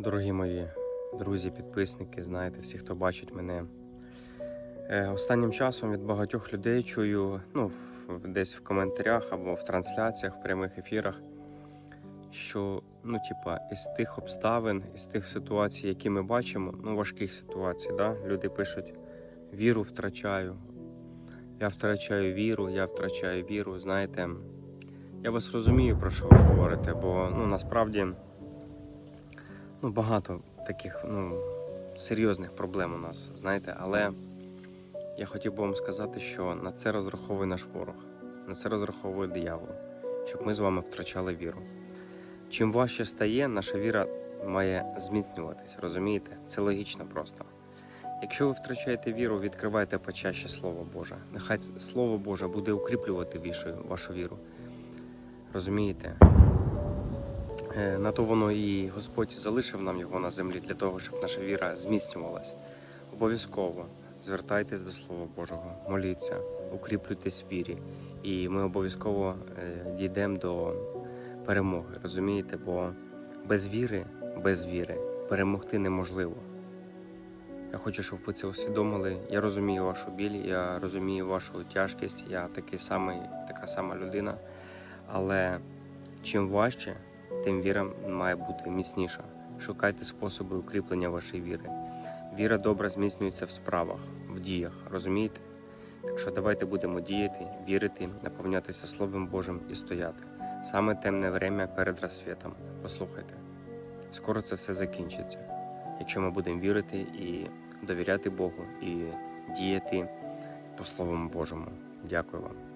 Дорогі мої друзі, підписники, знаєте, всі, хто бачить мене. Е, Останнім часом від багатьох людей чую, ну, десь в коментарях або в трансляціях, в прямих ефірах, що, ну, типа, із тих обставин, із тих ситуацій, які ми бачимо, ну, важких ситуацій, да? люди пишуть: віру втрачаю, я втрачаю віру, я втрачаю віру. Знаєте, я вас розумію, про що ви говорите, бо ну, насправді ну, багато таких ну, серйозних проблем у нас, знаєте, але я хотів би вам сказати, що на це розраховує наш ворог, на це розраховує диявол, щоб ми з вами втрачали віру. Чим важче стає, наша віра має зміцнюватись, розумієте? Це логічно просто. Якщо ви втрачаєте віру, відкривайте почаще Слово Боже. Нехай Слово Боже буде укріплювати вашу віру. Розумієте? Е, На то воно і Господь залишив нам його на землі для того, щоб наша віра зміцнювалась. Обов'язково звертайтесь до Слова Божого, моліться, укріплюйтесь в вірі, і ми обов'язково е, дійдемо до перемоги. Розумієте? Бо без віри, без віри перемогти неможливо. Я хочу, щоб ви це усвідомили. Я розумію вашу біль, я розумію вашу тяжкість. Я такий самий, така сама людина. Але чим важче, тим віра має бути міцніша. Шукайте способи укріплення вашої віри. Віра добре зміцнюється в справах, в діях, розумієте? Так що давайте будемо діяти, вірити, наповнятися Словом Божим і стояти. Саме темне время перед розсвітом. Послухайте, скоро це все закінчиться, якщо ми будемо вірити і довіряти Богу і діяти по Словому Божому. Дякую вам.